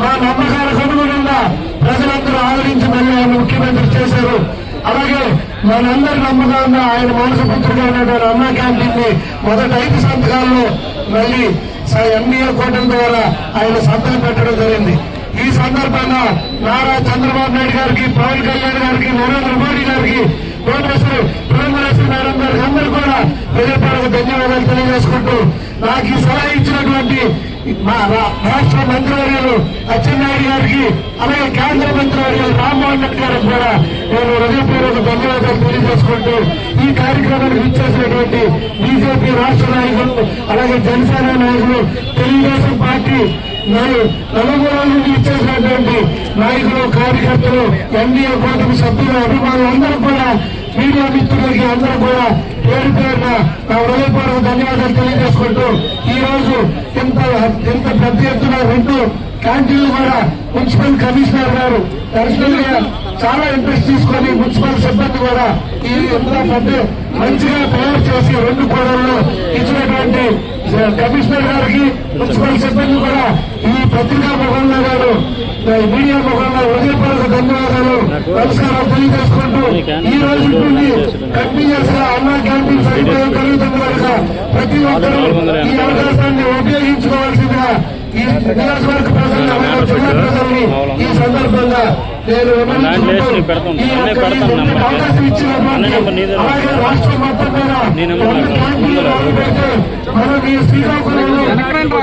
మా నమ్మకాలకు అనుగుణంగా ప్రజలందరూ ఆదరించి మళ్ళీ ఆయన ముఖ్యమంత్రి చేశారు. అలాగే మనందరి నమ్మకంగా ఆయన మానసపుత్రుగా అనేటువంటి అన్నా క్యాంటీన్ని మొదటి ఐదు సంతకాల్లో మళ్ళీ ఎంబీఏ కోటల ద్వారా ఆయన సంతకం పెట్టడం జరిగింది. ఈ సందర్భంగా నారా చంద్రబాబు నాయుడు గారికి పవన్ కళ్యాణ్ గారికి నరేంద్ర మోడీ గారికి భువనేశ్వరి పురంధరేశ్వరి మేడం గారికి అందరూ కూడా హృదయపూర్వక ధన్యవాదాలు తెలియజేసుకుంటూ నాకు ఈ సలహా ఇచ్చినటువంటి మా రాష్ట్ర మంత్రివర్యులు అచ్చెన్నాయుడు గారికి అలాగే కేంద్ర మంత్రివర్యులు రామ్మోహన్ రెడ్డి గారికి కూడా నేను హృదయపూర్వక ధన్యవాదాలు తెలియజేసుకుంటూ ఈ కార్యక్రమానికి ఇచ్చేసినటువంటి బీజేపీ రాష్ట్ర నాయకులు అలాగే జనసేన నాయకులు తెలుగుదేశం పార్టీ నలుగురు నాయకులు కార్యకర్తలు ఎన్డీఏ కూటమి సభ్యులు అభిమానులు అందరూ కూడా మీడియా మిత్రులకి అందరూ కూడా పేరు పేరున నా హృదయపూర్వక ధన్యవాదాలు తెలియజేసుకుంటూ ఈ రోజు ఇంత ఇంత పెద్ద ఎత్తున రెండు క్యాంటీన్లు కూడా మున్సిపల్ కమిషనర్ గారు పర్సనల్గా చాలా ఇంట్రెస్ట్ తీసుకొని మున్సిపల్ సిబ్బంది కూడా ఈ ఎంత పెద్ద మంచిగా తయారు చేసి రెండు కూడల్లో ఇచ్చినటువంటి కమిషనర్ గారికి మున్సిపల్ సిబ్బంది కూడా ఈ పత్రికా ముఖంలో గారు ఈ మీడియా ముఖంలో హృదయపూర్వక ధన్యవాదాలు. నమస్కారాలు తెలియజేసుకుంటూ ఈ రోజు నుండి కంటిన్యూస్గా అన్నా క్యాంటీన్ సదుపాయం కనుక ప్రతి ఒక్కరూ ఈ అవకాశాన్ని ఉపయోగించుకోవాల్సిందిగా ఈ నియోజకవర్గ ప్రజల్ని అలాగే జిల్లా ప్రజల్ని ఈ సందర్భంగా నేను అవకాశం అలాగే రాష్ట్రం మొత్తం మీద మనం శ్రీకాకుళంలో రెండు